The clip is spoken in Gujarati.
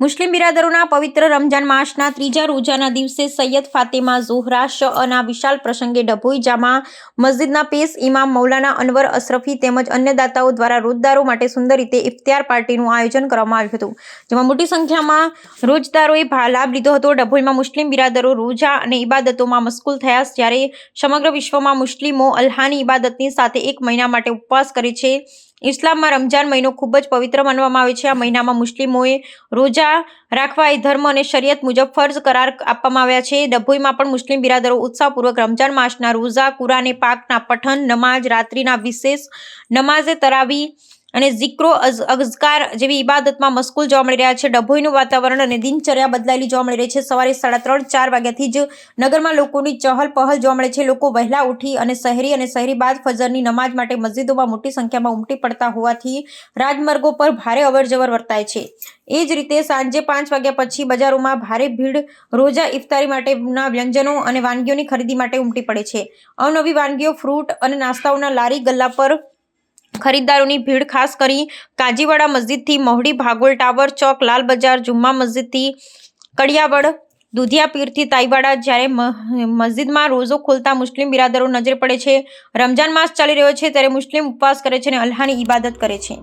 મુસ્લિમ બિરાદરોના પવિત્ર રમજાન માસના ત્રીજા રોજાના દિવસે સૈયદ ફાતેમા ઝોહરા શઅના વિશાલ પ્રસંગે ડભોઈજામાં મસ્જિદના પેશ ઇમામ મૌલાના અનવર અશરફી તેમજ અન્ય દાતાઓ દ્વારા રોજદારો માટે સુંદર રીતે ઇફ્તિયાર પાર્ટીનું આયોજન કરવામાં આવ્યું હતું, જેમાં મોટી સંખ્યામાં રોજદારોએ લાભ લીધો હતો. ડભોઈમાં મુસ્લિમ બિરાદરો રોજા અને ઇબાદતોમાં મશગુલ થયા જ્યારે સમગ્ર વિશ્વમાં મુસ્લિમો અલ્હાની ઇબાદતની સાથે એક મહિના માટે ઉપવાસ કરે છે. ઇસ્લામમાં રમજાન મહિનો ખૂબ જ પવિત્ર માનવામાં આવે છે. આ મહિનામાં મુસ્લિમોએ રોજા રાખવા એ ધર્મ અને શરિયત મુજબ ફર્જ કરાર આપવામાં આવ્યા છે. ડભોઈમાં પણ મુસ્લિમ બિરાદરો ઉત્સાહપૂર્વક રમજાન માસના રોઝા કુરાને, પાકના પઠન નમાજ રાત્રિના વિશેષ નમાઝે તરાવી અને ઝિક્રો અઝ- અઝકાર જેવી ઇબાદતમાં મશગુલ જોવા મળી રહ્યા છે. ડભોઈનું વાતાવરણ અને દિનચર્યા બદલાયેલી જોવા મળી રહી છે. સવારે સાડા ત્રણ, ચાર વાગ્યાથી જ નગરમાં લોકોની ચહલ પહલ જોવા મળે છે. લોકો વહેલા ઉઠી અને શહેરી અને શહેરી બાદ ફજરની નમાજ માટે મસ્જિદોમાં મોટી સંખ્યામાં ઉમટી પડતા હોવાથી રાજમાર્ગો પર ભારે અવરજવર વર્તાય છે. એ જ રીતે સાંજે પાંચ વાગ્યા પછી બજારોમાં ભારે ભીડ, રોજા ઇફતારી માટેના વ્યંજનો અને વાનગીઓની ખરીદી માટે ઉમટી પડે છે. અવનવી વાનગીઓ, ફ્રૂટ અને નાસ્તાઓના લારી ગલ્લા પર ખરીદદારોની ભીડ ખાસ કરી કાજીવાડા મસ્જિદથી મહુડી ભાગોલ ટાવર ચોક, લાલ બજાર, જુમ્મા મસ્જિદથી કડિયાવડ દુધિયા પીરથી તાઈવાડા જ્યારે મસ્જિદમાં રોઝો ખોલતા મુસ્લિમ બિરાદરો નજરે પડે છે. રમજાન માસ ચાલી રહ્યો છે, ત્યારે મુસ્લિમ ઉપવાસ કરે છે અને અલ્હાની ઇબાદત કરે છે.